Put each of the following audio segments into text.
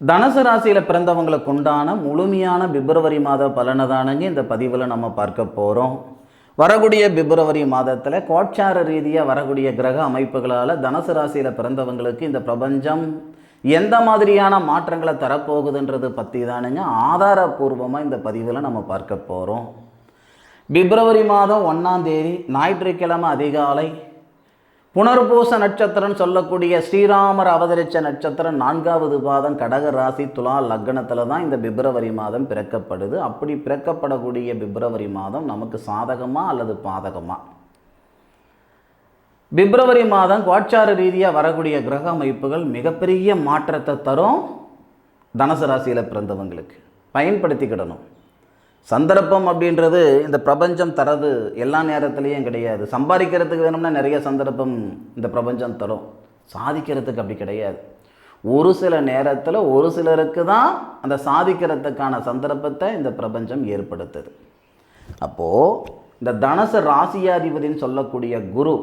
தனுசு ராசியில் பிறந்தவங்களுக்கு உண்டான முழுமையான பிப்ரவரி மாத பலனை தானுங்க இந்த பதிவில் நம்ம பார்க்க போகிறோம் வரக்கூடிய பிப்ரவரி மாதத்தில் கோட்சார ரீதியாக வரக்கூடிய கிரக அமைப்புகளால் தனுசு ராசியில் பிறந்தவங்களுக்கு இந்த பிரபஞ்சம் எந்த மாதிரியான மாற்றங்களை தரப்போகுதுன்றது பற்றி தானுங்க ஆதாரபூர்வமாக இந்த பதிவில் நம்ம பார்க்க போகிறோம் பிப்ரவரி மாதம் ஒன்றாம் தேதி ஞாயிற்றுக்கிழமை அதிகாலை புனர்பூச நட்சத்திரம் சொல்லக்கூடிய ஸ்ரீராமர் அவதரித்த நட்சத்திரம் நான்காவது பாதம் கடக ராசி துலா லக்னத்தில் தான் இந்த பிப்ரவரி மாதம் பிறக்கப்படுது. அப்படி பிறக்கப்படக்கூடிய பிப்ரவரி மாதம் நமக்கு சாதகமாக அல்லது பாதகமாக பிப்ரவரி மாதம் கோட்சார ரீதியாக வரக்கூடிய கிரக அமைப்புகள் மிகப்பெரிய மாற்றத்தை தரும் தனுசு ராசியில் பிறந்தவங்களுக்கு. பயன்படுத்திக்கிடணும். சந்தர்ப்பம் அப்படின்றது இந்த பிரபஞ்சம் தரது எல்லா நேரத்துலேயும் கிடையாது. சம்பாதிக்கிறதுக்கு வேணும்னா நிறைய சந்தர்ப்பம் இந்த பிரபஞ்சம் தரும். சாதிக்கிறதுக்கு அப்படி கிடையாது. ஒரு சில நேரத்தில் ஒரு சிலருக்கு தான் அந்த சாதிக்கிறதுக்கான சந்தர்ப்பத்தை இந்த பிரபஞ்சம் ஏற்படுத்துது. அப்போது இந்த தனுசு ராசியாதிபதின்னு சொல்லக்கூடிய குரு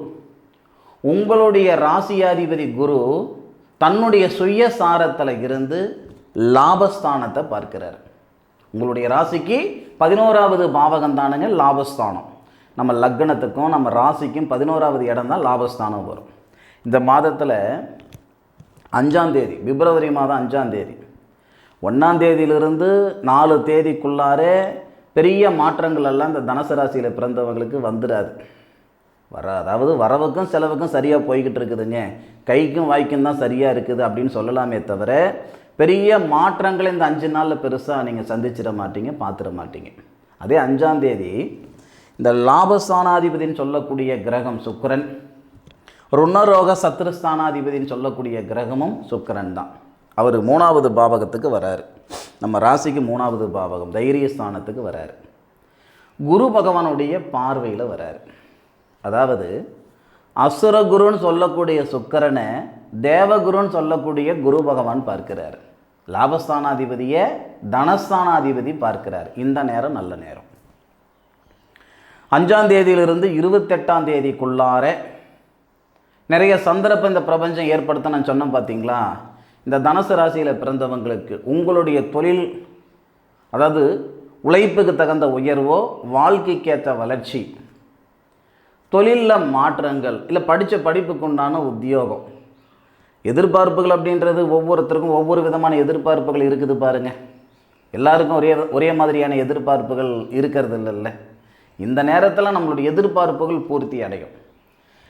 உங்களுடைய ராசியாதிபதி குரு தன்னுடைய சுயசாரத்தில் இருந்து லாபஸ்தானத்தை பார்க்கிறார். உங்களுடைய ராசிக்கு பதினோராவது பாவகம் தானுங்க லாபஸ்தானம். நம்ம லக்னத்துக்கும் நம்ம ராசிக்கும் பதினோராவது இடம் தான் லாபஸ்தானம் வரும். இந்த மாதத்தில் அஞ்சாந்தேதி பிப்ரவரி மாதம் அஞ்சாந்தேதி ஒன்றாந்தேதியிலிருந்து ஒன்றாம் தேதியிலிருந்து நாலு தேதிக்குள்ளாரே பெரிய மாற்றங்கள் எல்லாம் இந்த தனுசு ராசியில் பிறந்தவங்களுக்கு வந்துடாது வர அதாவது வரவுக்கும் செலவுக்கும் சரியாக போய்கிட்டு இருக்குதுங்க. கைக்கும் வாய்க்கும் தான் சரியாக இருக்குது அப்படின்னு சொல்லலாமே தவிர பெரிய மாற்றங்களை இந்த அஞ்சு நாளில் பெருசாக நீங்கள் சந்திச்சிட மாட்டீங்க பார்த்துட மாட்டீங்க. அதே அஞ்சாம் தேதி இந்த லாபஸ்தானாதிபதின்னு சொல்லக்கூடிய கிரகம் சுக்கரன் ருணரோக சத்ருஸ்தானாதிபதின்னு சொல்லக்கூடிய கிரகமும் சுக்கரன் தான். அவர் மூணாவது பாவகத்துக்கு வராரு. நம்ம ராசிக்கு மூணாவது பாவகம் தைரிய ஸ்தானத்துக்கு வராரு. குரு பகவானுடைய பார்வையில் வராரு. அதாவது அசுரகுருன்னு சொல்லக்கூடிய சுக்கரனை தேவகுருன்னு சொல்லக்கூடிய குரு பகவான் பார்க்கிறார். லாபஸ்தானாதிபதியை தனஸ்தானாதிபதி பார்க்கிறார். இந்த நேரம் நல்ல நேரம். அஞ்சாம் தேதியிலிருந்து இருபத்தெட்டாம் தேதிக்குள்ளார நிறைய சந்தர்ப்பம் இந்த பிரபஞ்சம் ஏற்படுத்த நான் சொன்னேன் பார்த்தீங்களா இந்த தனுசு ராசியில் பிறந்தவங்களுக்கு உங்களுடைய தொழில் அதாவது உழைப்புக்கு தகுந்த உயர்வோ வாழ்க்கைக்கேற்ற வளர்ச்சி தொழிலில் மாற்றங்கள் இல்லை படித்த படிப்புக்கு உண்டான உத்தியோகம். எதிர்பார்ப்புகள் அப்படின்றது ஒவ்வொருத்தருக்கும் ஒவ்வொரு விதமான எதிர்பார்ப்புகள் இருக்குது பாருங்கள் எல்லாருக்கும் ஒரே ஒரே மாதிரியான எதிர்பார்ப்புகள் இருக்கிறது இல்லைல்ல இந்த நேரத்தில் நம்மளுடைய எதிர்பார்ப்புகள் பூர்த்தி அடையும்.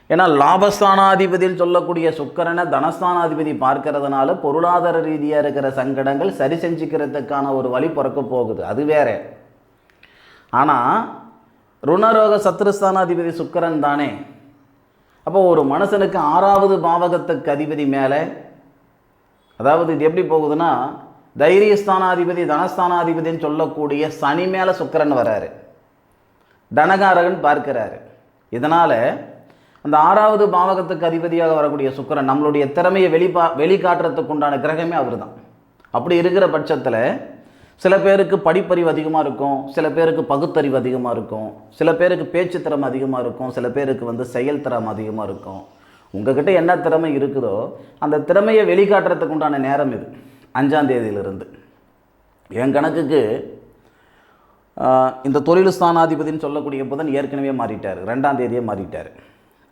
ஏன்னா லாபஸ்தானாதிபதியில் சொல்லக்கூடிய சுக்கரனை தனஸ்தானாதிபதி பார்க்கறதுனால பொருளாதார ரீதியாக இருக்கிற சங்கடங்கள் சரி செஞ்சுக்கிறதுக்கான ஒரு வழி பிறக்க போகுது. அது வேற. ஆனால் ருணரோக சத்ருஸ்தானாதிபதி சுக்கரன் தானே. அப்போ ஒரு மனுஷனுக்கு ஆறாவது பாவகத்துக்கு அதிபதி மேலே அதாவது இது எப்படி போகுதுன்னா தைரியஸ்தானாதிபதி தனஸ்தானாதிபதின்னு சொல்லக்கூடிய சனி மேலே சுக்கரன் வராரு. தனகாரகன் பார்க்கிறாரு. இதனால் அந்த ஆறாவது பாவகத்துக்கு அதிபதியாக வரக்கூடிய சுக்கரன் நம்மளுடைய திறமையை வெளிப்பா வெளிக்காட்டுறதுக்கு உண்டான கிரகமே அவர் தான் அப்படி இருக்கிற பட்சத்தில் சில பேருக்கு படிப்பறிவு அதிகமாக இருக்கும் சில பேருக்கு பகுத்தறிவு அதிகமாக இருக்கும் சில பேருக்கு பேச்சு திறமை அதிகமாக இருக்கும் சில பேருக்கு வந்து செயல் திறமை அதிகமாக இருக்கும். உங்ககிட்ட என்ன திறமை இருக்குதோ அந்த திறமையை வெளிக்காட்டுறதுக்கு உண்டான நேரம் இது அஞ்சாம் தேதியிலிருந்து. என் கணக்குக்கு இந்த தொழில் ஸ்தானாதிபதினு சொல்லக்கூடிய புதன் ஏற்கனவே மாறிட்டார் ரெண்டாம் தேதியே மாறிட்டார்.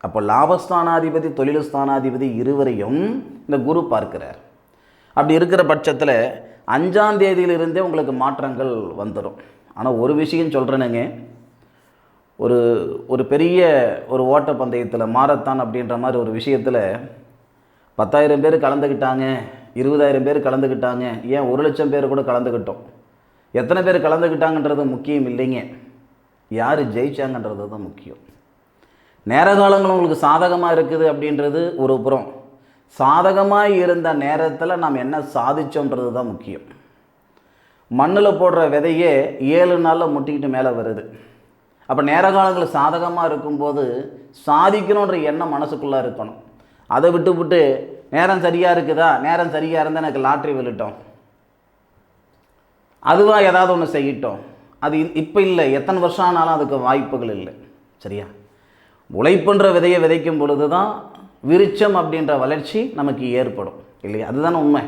அப்போ லாபஸ்தானாதிபதி தொழில் ஸ்தானாதிபதி இருவரையும் இந்த குரு பார்க்கிறார். அப்படி இருக்கிற பட்சத்தில் அஞ்சாம் தேதியிலிருந்தே உங்களுக்கு மாற்றங்கள் வந்துடும் ஆனால் ஒரு விஷயம் சொல்கிறேனுங்க ஒரு ஒரு பெரிய ஒரு ஓட்டப்பந்தயத்தில் மாரத்தான் அப்படின்ற மாதிரி ஒரு விஷயத்தில் பத்தாயிரம் பேர் கலந்துக்கிட்டாங்க இருபதாயிரம் பேர் கலந்துக்கிட்டாங்க ஏன் ஒரு லட்சம் பேர் கூட கலந்துக்கிட்டோம் எத்தனை பேர் கலந்துக்கிட்டாங்கன்றது முக்கியம் இல்லைங்க. யார் ஜெயிச்சாங்கன்றது தான் முக்கியம். நேர காலங்கள் உங்களுக்கு சாதகமாக இருக்குது அப்படின்றது ஒரு புறம். சாதகமாக இருந்த நேரத்தில் நாம் என்ன சாதிச்சோன்றது தான் முக்கியம். மண்ணில் போடுற விதையே ஏழு நாளில் முட்டிக்கிட்டு மேலே வருது. அப்போ நேர காலங்கள் சாதகமாக இருக்கும்போது சாதிக்கணுன்ற எண்ணம் மனசுக்குள்ளே இருக்கணும். அதை விட்டு விட்டு நேரம் சரியாக இருக்குதா? நேரம் சரியாக இருந்தால் எனக்கு லாட்ரி விழுட்டோம் அதுவாக ஏதாவது ஒன்று செய்யட்டும். அது இப்போ இல்லை. எத்தனை வருஷம் ஆனாலும் அதுக்கு வாய்ப்புகள் இல்லை. சரியா? உழைப்புன்ற விதையை விதைக்கும் பொழுது தான் விருட்சம் அப்படின்ற வளர்ச்சி நமக்கு ஏற்படும். இல்லையா? அதுதானே உண்மை.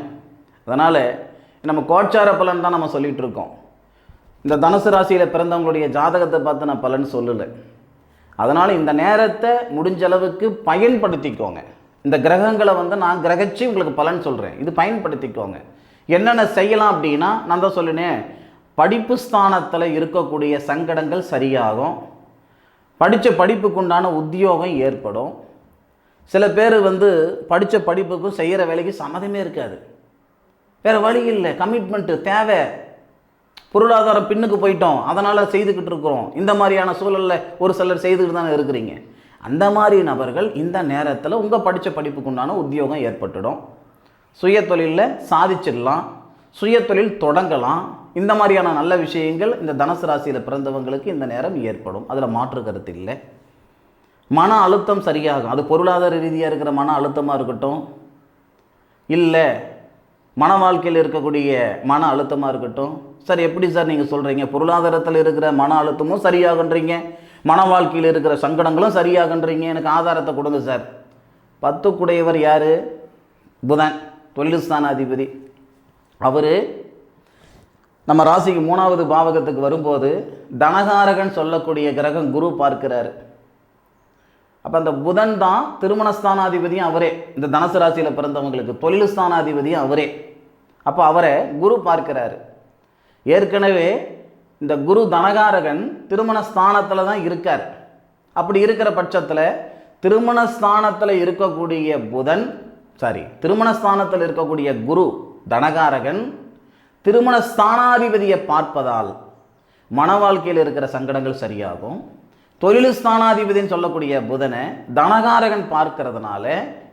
அதனால் நம்ம கோச்சார பலன் தான் நம்ம சொல்லிகிட்டு இருக்கோம். இந்த தனுசு ராசியில் பிறந்தவங்களுடைய ஜாதகத்தை பார்த்து நான் பலன் சொல்லலை. அதனால் இந்த நேரத்தை முடிஞ்ச அளவுக்கு பயன்படுத்திக்கோங்க. இந்த கிரகங்களை வந்து நான் கிரகிச்சு உங்களுக்கு பலன் சொல்கிறேன் இது பயன்படுத்திக்கோங்க. என்னென்ன செய்யலாம் அப்படின்னா நான் தான் சொல்லினேன். படிப்பு ஸ்தானத்தில் இருக்கக்கூடிய சங்கடங்கள் சரியாகும். படித்த படிப்புக்குண்டான உத்தியோகம் ஏற்படும். சில பேர் வந்து படித்த படிப்புக்கும் செய்கிற வேலைக்கு சம்மதமே இருக்காது. வேறு வழி இல்லை. கமிட்மெண்ட்டு தேவை. பொருளாதாரம் பின்னுக்கு போயிட்டோம். அதனால் செய்துக்கிட்டு இருக்கிறோம். இந்த மாதிரியான சூழலில் ஒரு சிலர் செய்துக்கிட்டு தானே இருக்கிறீங்க. அந்த மாதிரி நபர்கள் இந்த நேரத்தில் உங்கள் படித்த படிப்புக்குண்டான உத்தியோகம் ஏற்பட்டுடும். சுய தொழிலில் சாதிச்சிடலாம். சுய தொழில் தொடங்கலாம். இந்த மாதிரியான நல்ல விஷயங்கள் இந்த தனுசு ராசியில் பிறந்தவங்களுக்கு இந்த நேரம் ஏற்படும். அதில் மாற்று கருத்து இல்லை. மன அழுத்தம் சரியாகும். அது பொருளாதார ரீதியாக இருக்கிற மன அழுத்தமாக இருக்கட்டும். இல்லை மன வாழ்க்கையில் இருக்கக்கூடிய மன அழுத்தமாக இருக்கட்டும். சார் எப்படி சார் நீங்கள் சொல்கிறீங்க பொருளாதாரத்தில் இருக்கிற மன அழுத்தமும் சரியாகன்றீங்க. மன வாழ்க்கையில் இருக்கிற சங்கடங்களும் சரியாகன்றீங்க. எனக்கு ஆதாரத்தை கொடுங்க சார். பத்து குடையவர் யார்? புதன் தொழில்ஸ்தான அதிபதி அவர் நம்ம ராசிக்கு மூணாவது பாவகத்துக்கு வரும்போது தனகாரகன் சொல்லக்கூடிய கிரகம் குரு பார்க்கிறாரு. அப்போ அந்த புதன் தான் திருமணஸ்தானாதிபதியும் அவரே. இந்த தனுசு ராசியில் பிறந்தவங்களுக்கு தொழில் ஸ்தானாதிபதியும் அவரே. அப்போ அவரை குரு பார்க்கிறாரு. ஏற்கனவே இந்த குரு தனகாரகன் திருமண ஸ்தானத்தில் தான் இருக்கார். அப்படி இருக்கிற பட்சத்தில் திருமணஸ்தானத்தில் இருக்கக்கூடிய புதன் சாரி திருமண ஸ்தானத்தில் இருக்கக்கூடிய குரு தனகாரகன் திருமண ஸ்தானாதிபதியை பார்ப்பதால் மன வாழ்க்கையில் இருக்கிற சங்கடங்கள் சரியாகும். தொழில் ஸ்தானாதிபதின்னு சொல்லக்கூடிய புதனை தனகாரகன் பார்க்கறதுனால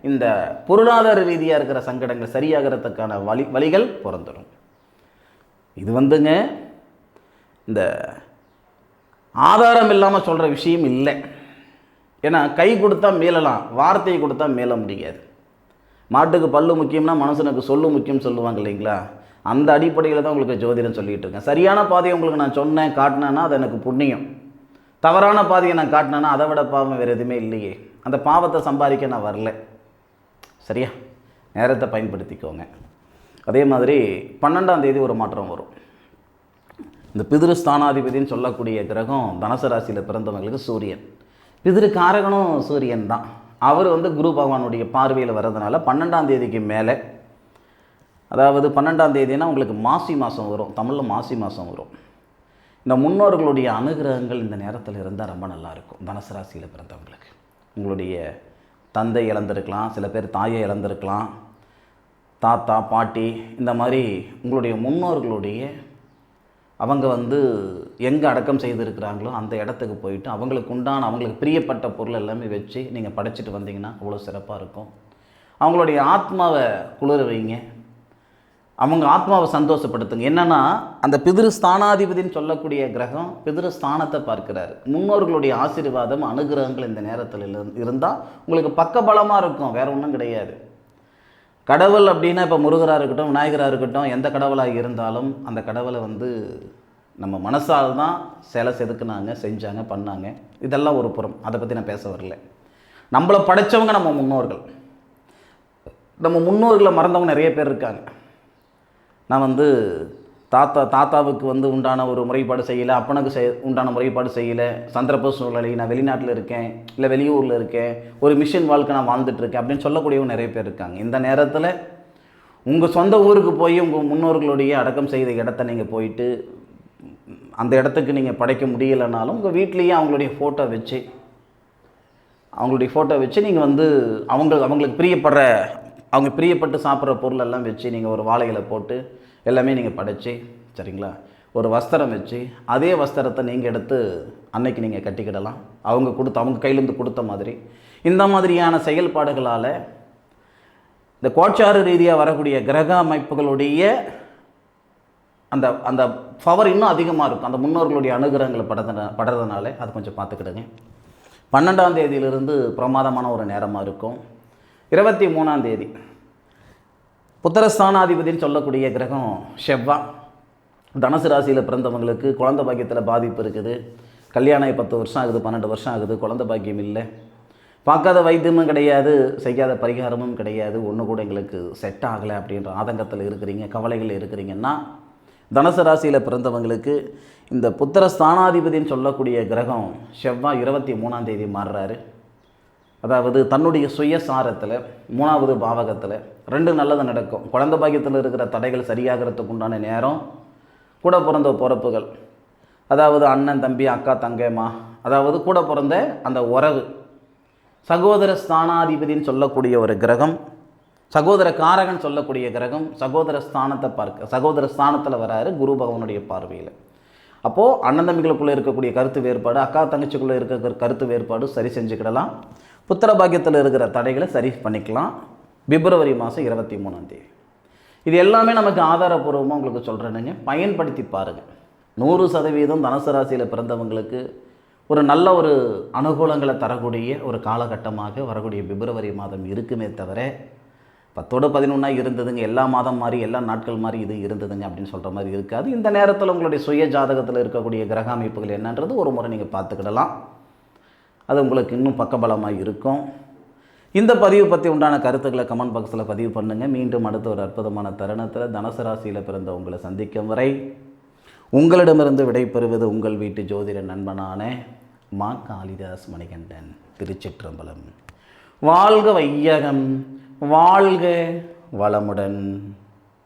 இந்த பொருளாதார ரீதியாக இருக்கிற சங்கடங்கள் சரியாகிறதுக்கான வழி வழிகள் பிறந்துடும். இது வந்துங்க இந்த ஆதாரம் இல்லாமல் சொல்கிற விஷயம் இல்லை. ஏன்னா கை கொடுத்தா மீளலாம் வார்த்தையை கொடுத்தா மீள முடியாது. மாட்டுக்கு பல்லு முக்கியம்னா மனுஷனுக்கு சொல்லு முக்கியம் சொல்லுவாங்க இல்லைங்களா? அந்த அடிப்படையில் தான் உங்களுக்கு ஜோதிடம் சொல்லிகிட்டு இருக்கேன். சரியான பாதையை உங்களுக்கு நான் சொன்னேன் காட்டினேன்னா அது எனக்கு புண்ணியம். தவறான பாதையை நான் காட்டினேன்னா அதை விட பாவம் வேறு எதுவுமே இல்லையே. அந்த பாவத்தை சம்பாதிக்க நான் வரல. சரியா? நேரத்தை பயன்படுத்திக்கோங்க. அதே மாதிரி பன்னெண்டாம் தேதி ஒரு மாற்றம் வரும். இந்த பிதிரு ஸ்தானாதிபதின்னு சொல்லக்கூடிய கிரகம் தனுசு ராசியில் பிறந்தவங்களுக்கு சூரியன். பிதிரு காரகனும் சூரியன் தான். அவர் வந்து குரு பகவானுடைய பார்வையில் வர்றதுனால பன்னெண்டாம் தேதிக்கு மேலே அதாவது பன்னெண்டாம் தேதினா உங்களுக்கு மாசி மாதம் வரும். தமிழில் மாசி மாதம் வரும். இந்த முன்னோர்களுடைய அனுகிரகங்கள் இந்த நேரத்தில் இருந்தால் ரொம்ப நல்லாயிருக்கும் தனுசு ராசியில் பிறந்தவங்களுக்கு. உங்களுடைய தந்தை இழந்திருக்கலாம் சில பேர் தாயை இழந்திருக்கலாம் தாத்தா பாட்டி இந்த மாதிரி உங்களுடைய முன்னோர்களுடைய அவங்க வந்து எங்கே அடக்கம் செய்திருக்கிறாங்களோ அந்த இடத்துக்கு போயிட்டு அவங்களுக்கு உண்டான அவங்களுக்கு பிரியப்பட்ட பொருள் எல்லாமே வச்சு நீங்கள் படைச்சிட்டு வந்தீங்கன்னா அவ்வளோ சிறப்பாக இருக்கும். அவங்களுடைய ஆத்மாவை குளிர வைங்க. அவங்க ஆத்மாவை சந்தோஷப்படுத்துங்க. என்னென்னா அந்த பிதிரு ஸ்தானாதிபதின்னு சொல்லக்கூடிய கிரகம் பிதிரு ஸ்தானத்தை பார்க்கிறாரு. முன்னோர்களுடைய ஆசீர்வாதம் அனுகிரகங்கள் இந்த நேரத்தில் இருந்தால் உங்களுக்கு பக்கபலமாக இருக்கும் வேற ஒன்றும் கிடையாது. கடவுள் அப்படின்னா இப்போ முருகராக இருக்கட்டும் விநாயகராக இருக்கட்டும் எந்த கடவுளாக இருந்தாலும் அந்த கடவுளை வந்து நம்ம மனசால் தான் சிலை செதுக்குனாங்க செஞ்சாங்க பண்ணாங்க. இதெல்லாம் ஒரு புறம். அதை பற்றி நான் பேச வரல. நம்மளை படைச்சவங்க நம்ம முன்னோர்கள். நம்ம முன்னோர்களை மறந்தவங்க நிறைய பேர் இருக்காங்க. நான் வந்து தாத்தா தாத்தாவுக்கு வந்து உண்டான ஒரு முறைப்பாடு செய்யலை அப்பனுக்கு செய் உண்டான முறைப்பாடு செய்யலை. சந்தர்ப்ப சூழ்நிலை நான் வெளிநாட்டில் இருக்கேன் இல்லை வெளியூரில் இருக்கேன் ஒரு மிஷன் வாழ்க்கை நான் வாழ்ந்துட்டுருக்கேன் அப்படின்னு சொல்லக்கூடியவங்க நிறைய பேர் இருக்காங்க. இந்த நேரத்தில் உங்கள் சொந்த ஊருக்கு போய் உங்கள் முன்னோர்களுடைய அடக்கம் செய்த இடத்த நீங்கள் போயிட்டு அந்த இடத்துக்கு நீங்கள் படைக்க முடியலைனாலும் உங்கள் வீட்லேயே அவங்களுடைய ஃபோட்டோ வச்சு அவங்களுடைய ஃபோட்டோ வச்சு நீங்கள் வந்து அவங்க அவங்களுக்கு பிரியப்படுற அவங்க பிரியப்பட்டு சாப்பிட்ற பொருளெல்லாம் வச்சு நீங்கள் ஒரு வாழைகளை போட்டு எல்லாமே நீங்கள் படைச்சி சரிங்களா? ஒரு வஸ்திரம் வச்சு அதே வஸ்திரத்தை நீங்கள் எடுத்து அன்னைக்கு நீங்கள் கட்டிக்கிடலாம். அவங்க கொடுத்த அவங்க கையிலேருந்து கொடுத்த மாதிரி. இந்த மாதிரியான செயல்பாடுகளால் இந்த கோச்சாறு ரீதியாக வரக்கூடிய கிரக அமைப்புகளுடைய அந்த அந்த பவர் இன்னும் அதிகமாக இருக்கும். அந்த முன்னோர்களுடைய அனுகிரகங்களை படுறதுன படுறதுனால அது கொஞ்சம் பார்த்துக்கிடுங்க. பன்னெண்டாம் தேதியிலிருந்து பிரமாதமான ஒரு நேரமாக இருக்கும். இருபத்தி மூணாம் தேதி. புத்திரஸ்தானாதிபதினு சொல்லக்கூடிய கிரகம் செவ்வாய் தனுசு ராசியில் பிறந்தவங்களுக்கு குழந்த பாக்கியத்தில் பாதிப்பு இருக்குது. கல்யாணம் பத்து வருஷம் ஆகுது பன்னெண்டு வருஷம் ஆகுது குழந்த பாக்கியம் இல்லை. பார்க்காத வைத்தியமும் கிடையாது செய்யாத பரிகாரமும் கிடையாது. ஒன்று கூட எங்களுக்கு செட் ஆகலை அப்படின்ற ஆதங்கத்தில் இருக்கிறீங்க கவலைகள் இருக்கிறீங்கன்னா தனுசு ராசியில் பிறந்தவங்களுக்கு இந்த புத்திர ஸ்தானாதிபதினு சொல்லக்கூடிய கிரகம் செவ்வாய் இருபத்தி மூணாம் தேதி மாறுறாரு. அதாவது தன்னுடைய சுயசாரத்தில் மூணாவது பாவகத்தில் ரெண்டு நல்லது நடக்கும். குழந்தை பாக்கியத்தில் இருக்கிற தடைகள் சரியாகிறதுக்கு உண்டான நேரம் கூட பிறந்த பிறப்புகள். அதாவது அண்ணன் தம்பி அக்கா தங்கம்மா அதாவது கூட பிறந்த அந்த உறவு. சகோதர ஸ்தானாதிபதின்னு சொல்லக்கூடிய ஒரு கிரகம் சகோதர காரகன் சொல்லக்கூடிய கிரகம் சகோதர ஸ்தானத்தை பார்க்க சகோதர ஸ்தானத்தில் வராரு குரு பகவானுடைய பார்வையில். அப்போது அண்ணன் தம்பிகளுக்குள்ளே இருக்கக்கூடிய கருத்து வேறுபாடு அக்கா தங்கச்சிக்குள்ளே இருக்கிற கருத்து வேறுபாடு சரி செஞ்சுக்கிடலாம். புத்திர பாக்கியத்தில் இருக்கிற தடைகளை சரி பண்ணிக்கலாம். பிப்ரவரி மாதம் இருபத்தி மூணாந்தேதி இது எல்லாமே நமக்கு ஆதாரபூர்வமாக உங்களுக்கு சொல்கிறேனுங்க பயன்படுத்தி பாருங்கள் நூறு சதவீதம் தனுசு ராசியில் பிறந்தவங்களுக்கு ஒரு நல்ல ஒரு அனுகூலங்களை தரக்கூடிய ஒரு காலகட்டமாக வரக்கூடிய பிப்ரவரி மாதம் இருக்குமே தவிர பத்தோடு பதினொன்றா இருந்ததுங்க எல்லா மாதம் மாதிரி எல்லா நாட்கள் மாதிரி இது இருந்ததுங்க அப்படின்னு சொல்கிற மாதிரி இருக்காது. இந்த நேரத்தில் உங்களுடைய சுய ஜாதகத்தில் இருக்கக்கூடிய கிரக அமைப்புகள் என்னன்றது ஒரு முறை நீங்கள் பார்த்துக்கிடலாம். அது உங்களுக்கு இன்னும் பக்கபலமாக இருக்கும். இந்த பதிவு பற்றி உண்டான கருத்துக்களை கமெண்ட் பாக்ஸில் பதிவு பண்ணுங்கள் மீண்டும் அடுத்த ஒரு அற்புதமான தருணத்தில் தனுசு ராசியில் பிறந்த உங்களை சந்திக்கும் வரை உங்களிடமிருந்து விடைபெறுவது உங்கள் வீட்டு ஜோதிட நண்பனான மா காளிதாஸ் மணிகண்டன் திருச்சிற்றம்பலம். வாழ்க வையகம் வாழ்க வளமுடன்.